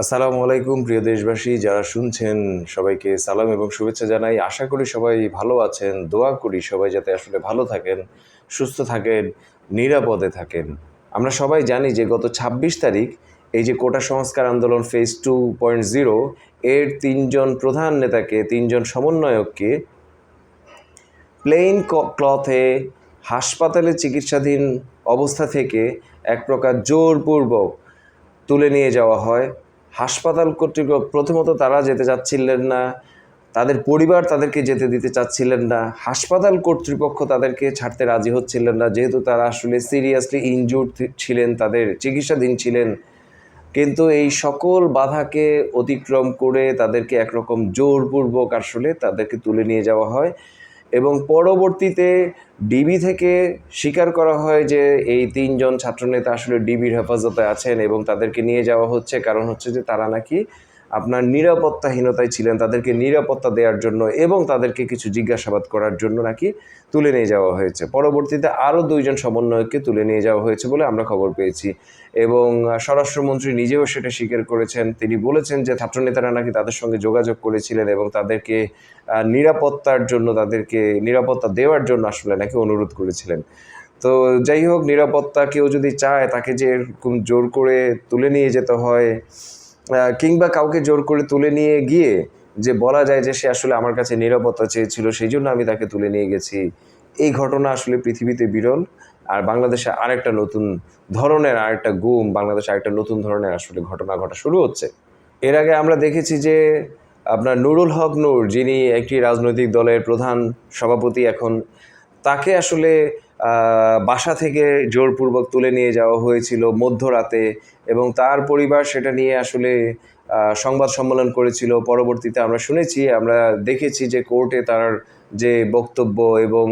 আসসালামু আলাইকুম, প্রিয় দেশবাসী, যারা শুনছেন, সবাইকে সালাম এবং শুভেচ্ছা জানাই। আশা করি সবাই ভালো আছেন। দোয়া করি সবাই যাতে আসলে ভালো থাকেন, সুস্থ থাকেন, নিরাপদে থাকেন। আমরা সবাই জানি যে গত ২৬ তারিখ এই যে কোটা সংস্কার আন্দোলন ফেজ টু পয়েন্ট জিরো এর তিনজন প্রধান নেতাকে, তিনজন সমন্বয়ককে প্লেন ক্লথে হাসপাতালে চিকিৎসাধীন অবস্থা থেকে এক প্রকার জোরপূর্বক তুলে নিয়ে যাওয়া হয়। হাসপাতাল কর্তৃপক্ষ প্রথমত তারা যেতে চাচ্ছিলেন না, তাদের পরিবার তাদেরকে যেতে দিতে চাচ্ছিলেন না, হাসপাতাল কর্তৃপক্ষ তাদেরকে ছাড়তে রাজি হচ্ছিলেন না, যেহেতু তারা আসলে সিরিয়াসলি ইনজুর্ড ছিলেন, তাদের চিকিৎসাধীন ছিলেন। কিন্তু এই সকল বাধাকে অতিক্রম করে তাদেরকে একরকম জোরপূর্বক আসলে তাদেরকে তুলে নিয়ে যাওয়া হয়। এবং পরবর্তীতে ডিবি থেকে স্বীকার করা হয় যে এই তিনজন ছাত্রনেতা আসলে ডিবির হেফাজতে আছেন এবং তাদেরকে নিয়ে যাওয়া হচ্ছে। কারণ হচ্ছে যে তারা নাকি আপনার নিরাপত্তাহীনতায় ছিলেন, তাদেরকে নিরাপত্তা দেওয়ার জন্য এবং তাদেরকে কিছু জিজ্ঞাসাবাদ করার জন্য নাকি তুলে নিয়ে যাওয়া হয়েছে। পরবর্তীতে আরও দুইজন সমন্বয়ককে তুলে নিয়ে যাওয়া হয়েছে বলে আমরা খবর পেয়েছি এবং স্বরাষ্ট্রমন্ত্রী নিজেও সেটা স্বীকার করেছেন। তিনি বলেছেন যে ছাত্রনেতারা নাকি তাদের সঙ্গে যোগাযোগ করেছিলেন এবং তাদেরকে নিরাপত্তার জন্য, তাদেরকে নিরাপত্তা দেওয়ার জন্য আসলে নাকি অনুরোধ করেছিলেন। তো যাই হোক, নিরাপত্তা কেউ যদি চায় তাকে যে এরকম জোর করে তুলে নিয়ে যেতে হয় কিংবা কাউকে জোর করে তুলে নিয়ে গিয়ে যে বলা যায় যে সে আসলে আমার কাছে নিরাপত্তা চেয়েছিল, সেই জন্য আমি তাকে তুলে নিয়ে গেছি। এই ঘটনা আসলে পৃথিবীতে বিরল, আর বাংলাদেশে আরেকটা নতুন ধরনের, আরেকটা গুম, বাংলাদেশে আরেকটা নতুন ধরনের আসলে ঘটনা ঘটা শুরু হচ্ছে। এর আগে আমরা দেখেছি যে আপনার নুরুল হক নূর, যিনি একটি রাজনৈতিক দলের প্রধান সভাপতি এখন, তাকে আসলে বাসা থেকে জোরপূর্বক তুলে নিয়ে যাওয়া হয়েছিল মধ্যরাতে এবং তার পরিবার সেটা নিয়ে আসলে সংবাদ সম্মেলন করেছিল। পরবর্তীতে আমরা শুনেছি, আমরা দেখেছি যে কোর্টে তার যে বক্তব্য এবং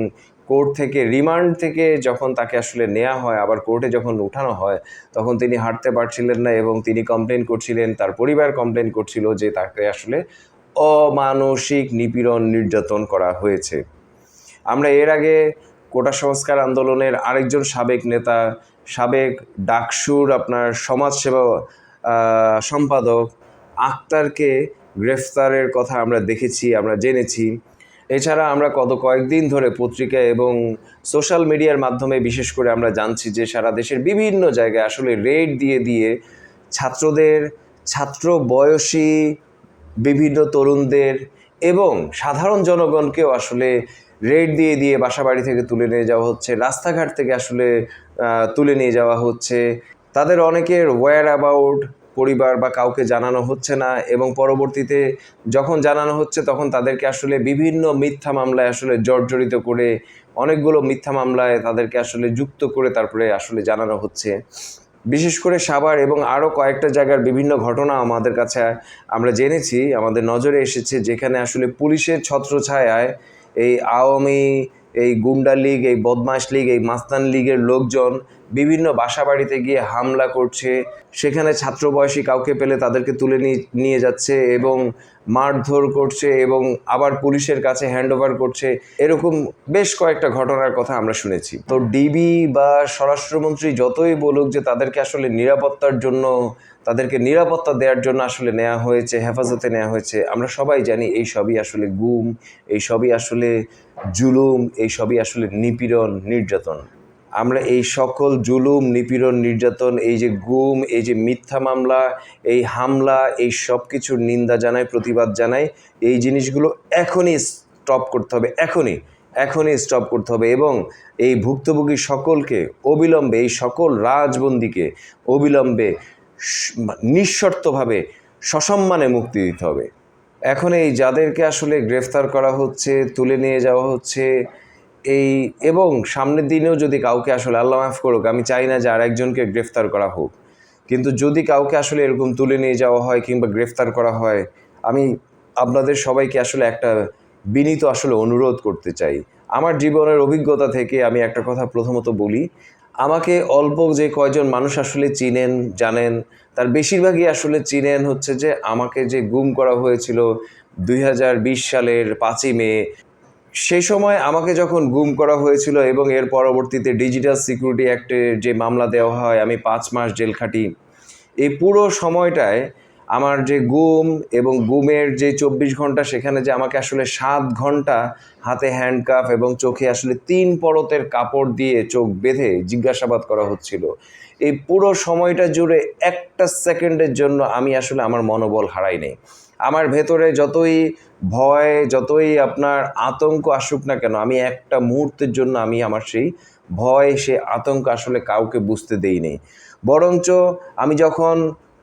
কোর্ট থেকে রিমান্ড থেকে যখন তাকে আসলে নেওয়া হয়, আবার কোর্টে যখন উঠানো হয়, তখন তিনি হাঁটতে পারছিলেন না এবং তিনি কমপ্লেন করছিলেন, তার পরিবার কমপ্লেন করছিল যে তাকে আসলে অমানসিক নিপীড়ন নির্যাতন করা হয়েছে। আমরা এর আগে কোটা সংস্কার আন্দোলনের আরেকজন সাবেক নেতা, সাবেক ডাকসুর আপনার সমাজসেবা সম্পাদক আক্তারকে গ্রেফতারের কথা আমরা দেখেছি, আমরা জেনেছি। এছাড়া আমরা গত কয়েকদিন ধরে পত্রিকা এবং সোশ্যাল মিডিয়ার মাধ্যমে বিশেষ করে আমরা জানছি যে সারা দেশের বিভিন্ন জায়গায় আসলে রেড দিয়ে দিয়ে ছাত্রদের ছাত্র বয়সী বিভিন্ন তরুণদের এবং সাধারণ জনগণকেও আসলে রেড দিয়ে দিয়ে বাসা বাড়ি থেকে তুলে নিয়ে যাওয়া হচ্ছে, রাস্তাঘাট থেকে আসলে তুলে নিয়ে যাওয়া হচ্ছে। তাদের অনেকের ওয়্যার অ্যাবাউট পরিবার বা কাউকে জানানো হচ্ছে না এবং পরবর্তীতে যখন জানানো হচ্ছে তখন তাদেরকে আসলে বিভিন্ন মিথ্যা মামলায় আসলে জর্জরিত করে, অনেকগুলো মিথ্যা মামলায় তাদেরকে আসলে যুক্ত করে তারপরে আসলে জানানো হচ্ছে। বিশেষ করে সাভার এবং আরও কয়েকটা জায়গার বিভিন্ন ঘটনা আমাদের কাছে আমরা জেনেছি, আমাদের নজরে এসেছে যেখানে আসলে পুলিশের ছত্রছায়ায় এই আওয়ামী, এই গুন্ডা লীগ, এই বদমাস লীগ, এই মাস্তান লীগের লোকজন বিভিন্ন বাসা বাড়িতে গিয়ে হামলা করছে। সেখানে ছাত্র বয়সী কাউকে পেলে তাদেরকে তুলে নিয়ে- যাচ্ছে এবং মারধর করছে এবং আবার পুলিশের কাছে হ্যান্ড ওভার করছে, এরকম বেশ কয়েকটা ঘটনার কথা আমরা শুনেছি। তো ডিবি বা স্বরাষ্ট্রমন্ত্রী যতই বলুক যে তাদেরকে আসলে নিরাপত্তার জন্য, তাদেরকে নিরাপত্তা দেওয়ার জন্য আসলে নেওয়া হয়েছে, হেফাজতে নেওয়া হয়েছে, আমরা সবাই জানি এই সবই আসলে গুম, এই সবই আসলে জুলুম, এই সবই আসলে নিপীড়ন, নির্যাতন। আমরা এই সকল জুলুম, নিপীড়ন, নির্যাতন, এই যে গুম, এই যে মিথ্যা মামলা, এই হামলা, এই সব কিছুর নিন্দা জানাই, প্রতিবাদ জানাই, এই জিনিসগুলো এখনই স্টপ করতে হবে, এখনই এখনই স্টপ করতে হবে এবং এই ভুক্তভোগী সকলকে অবিলম্বে, এই সকল রাজবন্দিকে অবিলম্বে নিঃশর্তভাবে সসম্মানে মুক্তি দিতে হবে। এখন এই যাদেরকে আসলে গ্রেফতার করা হচ্ছে, তুলে নিয়ে যাওয়া হচ্ছে এই এবং সামনের দিনেও যদি কাউকে আসলে আল্লাহ মাফ করুক, আমি চাই না যে আরেকজনকে গ্রেফতার করা হোক। কিন্তু যদি কাউকে আসলে এরকম তুলে নিয়ে যাওয়া হয় কিংবা গ্রেফতার করা হয়, আমি আপনাদের সবাইকে আসলে একটা বিনীত আসলে অনুরোধ করতে চাই। আমার জীবনের অভিজ্ঞতা থেকে আমি একটা কথা প্রথমত বলি, আমাকে অল্প যে কয়জন মানুষ আসলে চিনেন, জানেন, তার বেশিরভাগই আসলে চিনেন হচ্ছে যে আমাকে যে গুম করা হয়েছিল দুই হাজার বিশ সালের পাঁচই মে সেই সময় আমাকে যখন গুম করা হয়েছিল এবং এর পরবর্তীতে ডিজিটাল সিকিউরিটি অ্যাক্টের যে মামলা দেওয়া হয়, আমি পাঁচ মাস জেল খাটি। এই পুরো সময়টায় আমার যে গুম এবং গুমের যে চব্বিশ ঘণ্টা, সেখানে যে আমাকে আসলে সাত ঘণ্টা হাতে হ্যান্ডকাফ এবং চোখে আসলে তিন পরতের কাপড় দিয়ে চোখ বেঁধে জিজ্ঞাসাবাদ করা হচ্ছিল। এই পুরো সময়টা জুড়ে একটা সেকেন্ডের জন্য আমি আসলে আমার মনোবল হারাই নেই আমার ভেতরে যতই ভয়, যতই আপনার আতঙ্ক আসুক না কেন, আমি একটা মুহূর্তের জন্য আমি আমার সেই ভয়, সে আতঙ্ক আসলে কাউকে বুঝতে দেইনি বরঞ্চ আমি যখন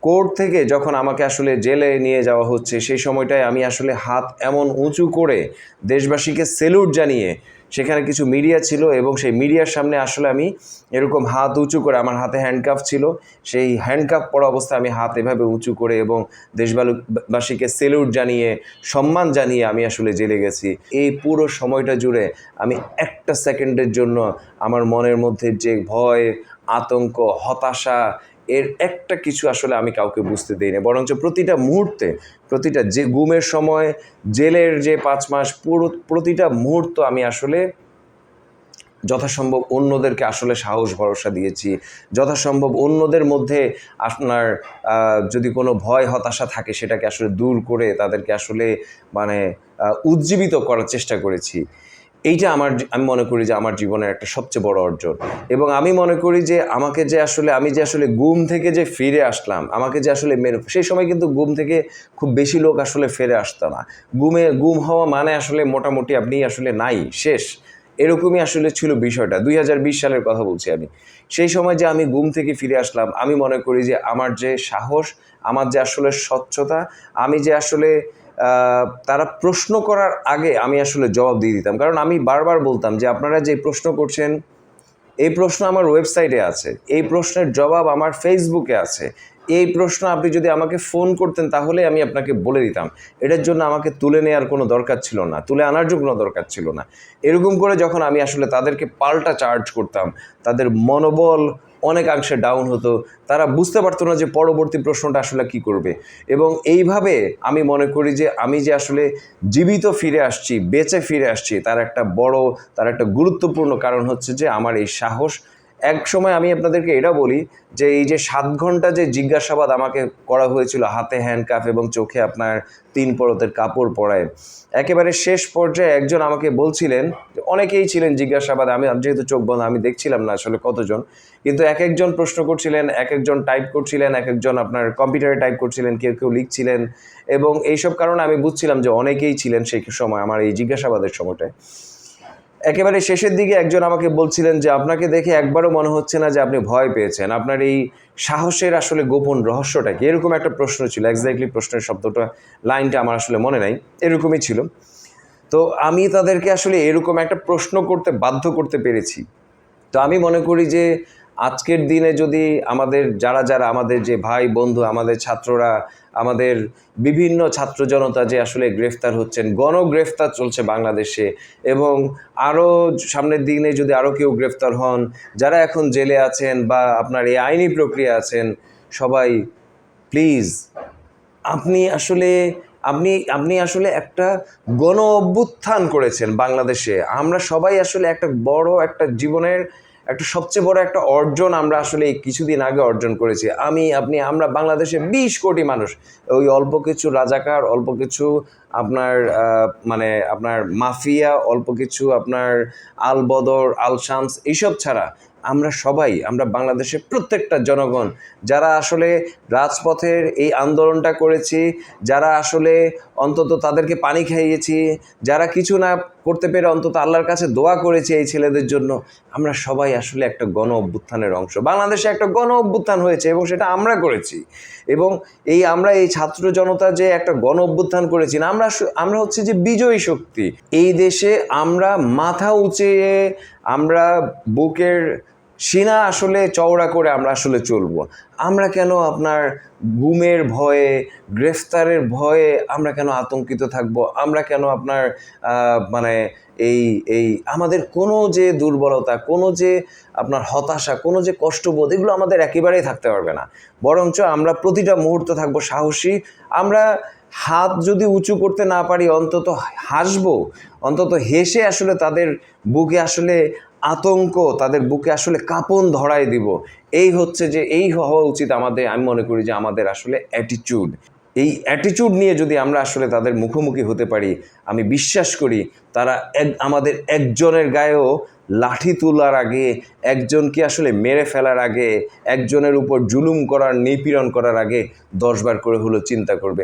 কোর্ট থেকে যখন আমাকে আসলে জেলে নিয়ে যাওয়া হচ্ছে, সেই সময়টায় আমি আসলে হাত এমন উঁচু করে দেশবাসীকে সেলুট জানিয়ে সেখানে কিছু মিডিয়া ছিল এবং সেই মিডিয়ার সামনে আসলে আমি এরকম হাত উঁচু করে, আমার হাতে হ্যান্ডকাফ ছিল, সেই হ্যান্ডকাফ পরা অবস্থায় আমি হাত এভাবে উঁচু করে এবং দেশবাসীকে সেলুট জানিয়ে, সম্মান জানিয়ে আমি আসলে জেলে গেছি। এই পুরো সময়টা জুড়ে আমি একটা সেকেন্ডের জন্য আমার মনের মধ্যে যে ভয়, আতঙ্ক, হতাশা এর একটা কিছু আসলে আমি কাউকে বুঝতে দিইনি, বরঞ্চ প্রতিটা মুহূর্তে, প্রতিটা যে গুমের সময়, জেলের যে পাঁচ মাস, পুরো, প্রতিটা মুহূর্ত আমি আসলে যথাসম্ভব অন্যদেরকে আসলে সাহস, ভরসা দিয়েছি। যথাসম্ভব অন্যদের মধ্যে আপনার যদি কোনো ভয়, হতাশা থাকে, সেটাকে আসলে দূর করে তাদেরকে আসলে মানে উজ্জীবিত করার চেষ্টা করেছি। এইটা আমার আমি মনে করি যে আমার জীবনের একটা সবচেয়ে বড় অর্জন। এবং আমি মনে করি যে আমাকে যে আসলে, আমি যে আসলে গুম থেকে যে ফিরে আসলাম, আমাকে যে আসলে মেরে, সেই সময় কিন্তু গুম থেকে খুব বেশি লোক আসলে ফিরে আসতো না। গুমে গুম হওয়া মানে আসলে মোটামুটি আপনি আসলে নাই, শেষ। এরকমই আসলে ছিল বিষয়টা। দুই হাজার বিশ সালের কথা বলছি আমি। সেই সময় যে আমি গুম থেকে ফিরে আসলাম, আমি মনে করি যে আমার যে সাহস, আমার যে আসলে স্বচ্ছতা, আমি যে আসলে তারা প্রশ্ন করার আগে আমি আসলে জবাব দিয়ে দিতাম। কারণ আমি বারবার বলতাম যে আপনারা যে প্রশ্ন করছেন, এই প্রশ্ন আমার ওয়েবসাইটে আছে, এই প্রশ্নের জবাব আমার ফেসবুকে আছে, এই প্রশ্ন আপনি যদি আমাকে ফোন করতেন তাহলে আমি আপনাকে বলে দিতাম। এটার জন্য আমাকে তুলে নেওয়ার কোনো দরকার ছিল না, তুলে আনার জন্য কোনো দরকার ছিল না। এরকম করে যখন আমি আসলে তাদেরকে পাল্টা চার্জ করতাম, তাদের মনোবল অনেকাংশে ডাউন হতো। তারা বুঝতে পারতো না যে পরবর্তী প্রশ্নটা আসলে কি করবে। এবং এইভাবে আমি মনে করি যে আমি যে আসলে জীবিত ফিরে আসছি, বেঁচে ফিরে আসছি, তার একটা বড়, তার একটা গুরুত্বপূর্ণ কারণ হচ্ছে যে আমার এই সাহস এক সময় আমি আপনাদেরকে এটা বলি যে এই যে সাত ঘণ্টা যে জিজ্ঞাসাবাদ আমাকে করা হয়েছিল হাতে হ্যান্ডকাফ এবং চোখে আপনার তিন পরতের কাপড় পরায়, একেবারে শেষ পর্যায়ে একজন আমাকে বলছিলেন, অনেকেই ছিলেন জিজ্ঞাসাবাদ, আমি যেহেতু চোখ বন্ধ, আমি দেখছিলাম না আসলে কতজন, কিন্তু এক একজন প্রশ্ন করছিলেন, এক একজন টাইপ করছিলেন, এক একজন আপনার কম্পিউটারে টাইপ করছিলেন, কেউ কেউ লিখছিলেন এবং এইসব কারণে আমি বুঝছিলাম যে অনেকেই ছিলেন সেই সময় আমার এই জিজ্ঞাসাবাদের সময়টায়। একেবারে শেষের দিকে একজন আমাকে বলছিলেন যে, আপনাকে দেখে একবারও মনে হচ্ছে না যে আপনি ভয় পেয়েছেন। আপনার এই সাহসের আসলে গোপন রহস্যটা কি? এরকম একটা প্রশ্ন ছিল। এক্স্যাক্টলি প্রশ্নের শব্দটা, লাইনটা আমার আসলে মনে নাই। এরকমই ছিল। তো আমি তাদেরকে আসলে এরকম একটা প্রশ্ন করতে বাধ্য করতে পেরেছি। তো আমি মনে করি যে আজকের দিনে যদি আমাদের যারা যারা আমাদের যে ভাই, বন্ধু, আমাদের ছাত্ররা, আমাদের বিভিন্ন ছাত্র জনতা যে আসলে গ্রেফতার হচ্ছেন, গণগ্রেফতার চলছে বাংলাদেশে এবং আরও সামনের দিনে যদি আরও কেউ গ্রেফতার হন, যারা এখন জেলে আছেন বা আপনার এই আইনি প্রক্রিয়া আছেন, সবাই প্লিজ, আপনি আসলে, আপনি আপনি আসলে একটা গণ অভ্যুত্থান করেছেন বাংলাদেশে। আমরা সবাই আসলে একটা বড় একটা জীবনের একটা সবচেয়ে বড় একটা অর্জন আমরা আসলে কিছুদিন আগে অর্জন করেছি। আমি, আপনি, আমরা বাংলাদেশে বিশ কোটি মানুষ। ওই অল্প কিছু রাজাকার, অল্প কিছু আপনার মানে আপনার মাফিয়া, অল্প কিছু আপনার আলবদর বদর আল শামস এইসব ছাড়া আমরা সবাই, আমরা বাংলাদেশের প্রত্যেকটা জনগণ, যারা আসলে রাজপথের এই আন্দোলনটা করেছি, যারা আসলে অন্তত তাদেরকে পানি খাইয়েছি, যারা কিছু না করতে পেরে অন্তত আল্লাহর কাছে দোয়া করেছি এই ছেলেদের জন্য, আমরা সবাই আসলে একটা গণ অভ্যুত্থানের অংশ। বাংলাদেশে একটা গণ অভ্যুত্থান হয়েছে এবং সেটা আমরা করেছি। এবং এই আমরা এই ছাত্র জনতা যে একটা গণ অভ্যুত্থান করেছি, না, আমরা আমরা হচ্ছে যে বিজয়ী শক্তি। এই দেশে আমরা মাথা উঁচিয়ে আমরা বুকের সিনা আসলে চওড়া করে আমরা আসলে চলবো। আমরা কেন আপনার গুমের ভয়ে, গ্রেফতারের ভয়ে আমরা কেন আতঙ্কিত থাকব? আমরা কেন আপনার মানে এই এই আমাদের কোনো যে দুর্বলতা, কোনো যে আপনার হতাশা, কোনো যে কষ্টবোধ, এগুলো আমাদের একেবারেই থাকতে পারবে না। বরঞ্চ আমরা প্রতিটা মুহূর্ত থাকব সাহসী। আমরা হাত যদি উঁচু করতে না পারি, অন্তত হাসবো, অন্তত হেসে আসলে তাদের বুকে আসলে আতঙ্ক, তাদের বুকে আসলে কাঁপন ধরায় দিব। এই হচ্ছে যে, এই হওয়া উচিত আমাদের, আমি মনে করি যে, আমাদের আসলে অ্যাটিটিউড এই অ্যাটিটিউড নিয়ে যদি আমরা আসলে তাদের মুখোমুখি হতে পারি, আমি বিশ্বাস করি তারা এক, আমাদের একজনের গায়েও লাঠি তোলার আগে, একজনকে আসলে মেরে ফেলার আগে, একজনের উপর জুলুম করার, নিপীড়ন করার আগে দশবার করে হলো চিন্তা করবে।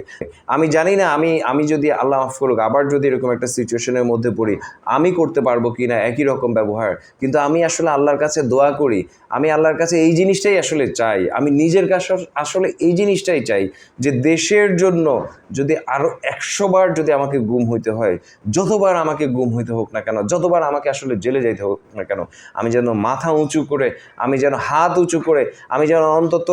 আমি জানি না, আমি আমি যদি আল্লাহ মাফ করুক, আবার যদি এরকম একটা সিচুয়েশনের মধ্যে পড়ি, আমি করতে পারব কি না একই রকম ব্যবহার। কিন্তু আমি আসলে আল্লাহর কাছে দোয়া করি, আমি আল্লাহর কাছে এই জিনিসটাই আসলে চাই, আমি নিজের কাছে আসলে এই জিনিসটাই চাই যে দেশের জন্য যদি আরও একশো বার যদি আমাকে গুম হইতে হয়, যতবার আমাকে গুম হইতে হোক না কেন, যতবার আমাকে আসলে জেলে যাইতে হোক না কেন? আমি যেন মাথা উঁচু করে, আমি যেন হাত উঁচু করে, আমি যেন অন্তত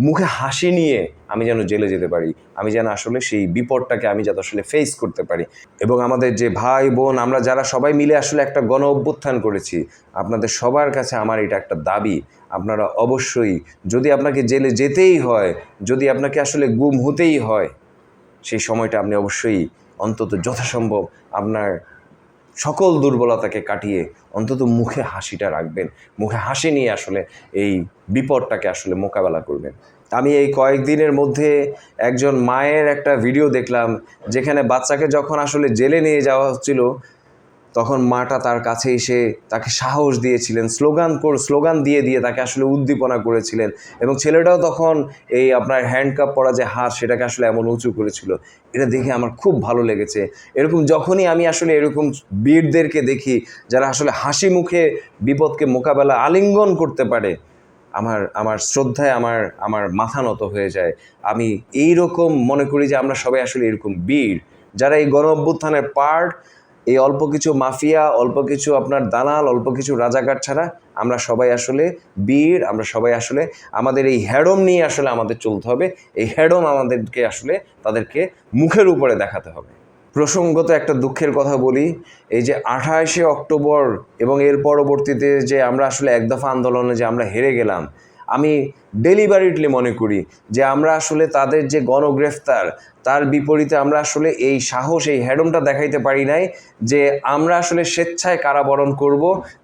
মুখে হাসি নিয়ে আমি যেন জেলে যেতে পারি। আমি যেন আসলে সেই বিপদটাকে আমি যাতে আসলে ফেস করতে পারি। এবং আমাদের যে ভাই, বোন, আমরা যারা সবাই মিলে আসলে একটা গণ অভ্যুত্থান করেছি, আপনাদের সবার কাছে আমার এটা একটা দাবি। আপনারা অবশ্যই যদি আপনাকে জেলে যেতেই হয়, যদি আপনাকে আসলে গুম হতেই হয়, সেই সময়টা আপনি অবশ্যই অন্তত যথাসম্ভব আপনার সকল দুর্বলতাকে কাটিয়ে অন্তত মুখে হাসিটা রাখবেন। মুখে হাসি নিয়ে আসলে এই বিপদটাকে আসলে মোকাবেলা করবেন। আমি এই কয়েকদিনের মধ্যে একজন মায়ের একটা ভিডিও দেখলাম, যেখানে বাচ্চাকে যখন আসলে জেলে নিয়ে যাওয়া হচ্ছিল তখন মাটা তার কাছে এসে তাকে সাহস দিয়েছিলেন, স্লোগান স্লোগান দিয়ে দিয়ে তাকে আসলে উদ্দীপনা করেছিলেন এবং ছেলেটাও তখন এই আপনার হ্যান্ডকাপ পরা যে হাত সেটাকে আসলে এমন উঁচু করেছিল। এটা দেখে আমার খুব ভালো লেগেছে। এরকম যখনই আমি আসলে এরকম বীরদেরকে দেখি, যারা আসলে হাসি মুখে বিপদকে মোকাবেলা আলিঙ্গন করতে পারে, আমার আমার শ্রদ্ধায় আমার আমার মাথা নত হয়ে যায়। আমি এই রকম মনে করি যে আমরা সবাই আসলে এরকম বীর। যারা এই গণ অভ্যুত্থানের পার্ট এই অল্প কিছু মাফিয়া, অল্প কিছু আপনার দালাল, অল্প কিছু রাজাকার ছাড়া আমরা সবাই আসলে বীর, আমরা সবাই আসলে আমাদের এই হ্যাডম নিয়ে আসলে আমাদের চলতে হবে। এই হ্যাডম আমাদেরকে আসলে তাদেরকে মুখের উপরে দেখাতে হবে। প্রসঙ্গত একটা দুঃখের কথা বলি, এই যে আঠাশে অক্টোবর এবং এর পরবর্তীতে যে আমরা আসলে এক দফা আন্দোলনে যে আমরা হেরে গেলাম আমি ডেলিভারিটলি মনে করি যে আমরা আসলে তাদের যে গণগ্রেফতার, তার বিপরীতে আমরা আসলে এই সাহস, এই হ্যাডমটা দেখাইতে পারি নাই যে আমরা আসলে স্বেচ্ছায় কারাবরণ করব।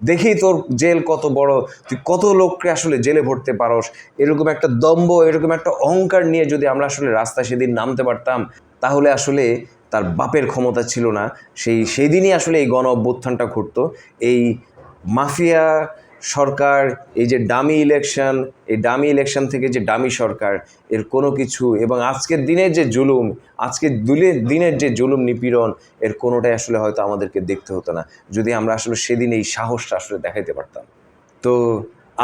দেখি তোর জেল কত বড়, তুই কত লোককে আসলে জেলে ভরতে পারস। এরকম একটা দম্ভ, এরকম একটা অহংকার নিয়ে যদি আমরা আসলে রাস্তায় সেদিন নামতে পারতাম, তাহলে আসলে তার বাপের ক্ষমতা ছিল না। সেই সেই দিনই আসলে এই গণ অভ্যুত্থানটা ঘটতো। এই মাফিয়া সরকার, এই যে ডামি ইলেকশন এই ডামি ইলেকশন থেকে যে ডামি সরকার, এর কোনো কিছু এবং আজকের দিনের যে জুলুম, আজকের দিনের দিনের যে জুলুম নিপীড়ন, এর কোনোটাই আসলে হয়তো আমাদেরকে দেখতে হতো না। যদি আমরা আসলে সেদিন এই সাহসটা আসলে দেখাইতে পারতাম। তো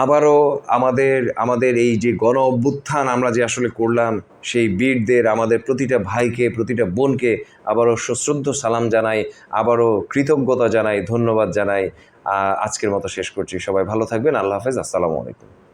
আবারও আমাদের আমাদের এই যে গণ অভ্যুত্থান আমরা যে আসলে করলাম, সেই বীরদের, আমাদের প্রতিটা ভাইকে, প্রতিটা বোনকে আবারও সশ্রদ্ধ সালাম জানাই, আবারও কৃতজ্ঞতা জানাই, ধন্যবাদ জানাই। আজকের মতো শেষ করছি। সবাই ভালো থাকবেন। আল্লাহ হাফেজ। আসসালামু আলাইকুম।